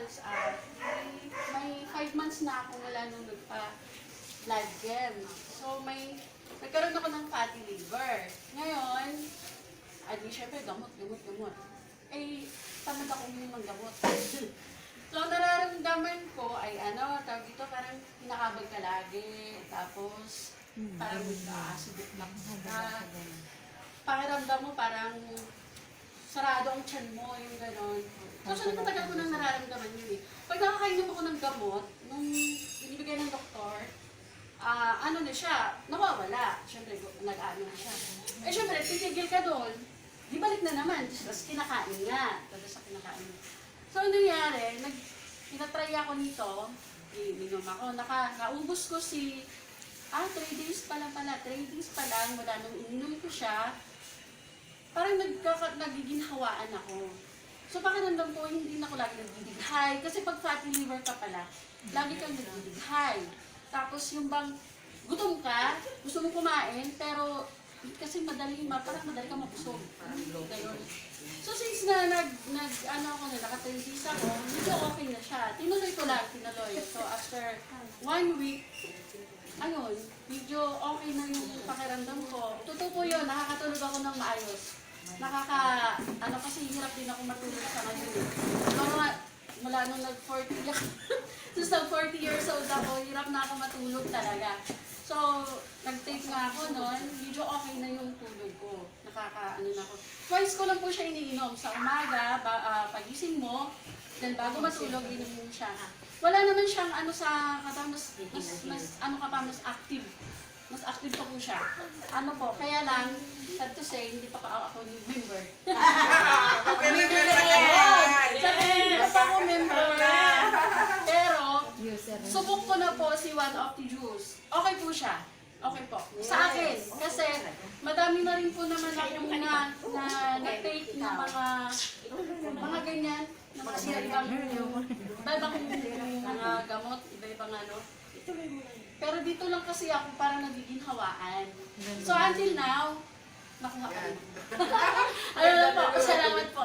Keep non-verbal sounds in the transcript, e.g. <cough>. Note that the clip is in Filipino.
months, ah, may, may five months na ako wala nung nagpa gem. So may, nagkaroon ako ng fatty liver. Ngayon, adi syempre gamot, gamot, gamot. Eh, tamad ako uminom ng gamot. <laughs> so, ang nararamdaman ko ay ano, tawag dito, parang pinakabag ka lagi. Tapos, parang nag-aasibit lang <laughs> ka. Pakiramdam mo parang sarado ang tiyan mo, yung. Actually, matagal ko nang nararamdaman yun eh. Pag nakakainom ako ng gamot, nung binibigay ng doktor, ah ano na siya, nawawala. Siyempre, nag-ano na siya. Eh, siyempre, titigil ka doon, di balik na naman. Tapos kinakain nga. Tapos sa kinakain. So, ano nangyari, nag, pinatry ako nito, ininom ako, naka, naubos ko si, ah, 3 days pa lang pala, 3 days pa lang, mula nung ininom ko siya, parang nagkaka, nagiginhawaan ako. So pakiramdam ko, hindi na ako lagi nagdidighay. Kasi pag fatty liver ka pala, lagi kang nagdidighay. Tapos yung bang, gutom ka, gusto mong kumain, pero kasi madali, ma, parang madali ka mabusog. Ganun. So since na nag, nag ano ako na, naka-30s ako, medyo okay na siya. Tinuloy ko lang, tinuloy. So after one week, ayun, medyo okay na yung pakiramdam ko. Totoo po yun, nakakatulog ako ng maayos. Nakaka, ano kasi hirap din ako matulog sa eh. Mga, mula nung nag-40 ako, tapos nag-40 years old ako, hirap na ako matulog talaga. So, nag-take nga ako noon, medyo okay na yung tulog ko. Nakaka, ano na ako. Twice ko lang po siya iniinom. Sa umaga, ba, ah, pagising mo, then bago matulog, inom mo siya. Wala naman siyang ano sa katawan, mas, mas, mas, ano ka pa, mas active. Mas active pa po siya. Ano po, kaya lang, sad to say, hindi pa ka ako <laughs> member. Member na yan! Sabi, hindi pa ako member. Pero, User. subok ko na po si One of the Juice. Okay po siya. Okay po. Sa akin. Kasi, madami na rin po naman akong na, na, na-take na mga, mga ganyan, na mga iba-ibang, iba-ibang mga gamot, iba-ibang ano. Pero dito lang kasi ako parang nagiging hawaan. So until now, nakuha ko rin. Ayun lang po, salamat po.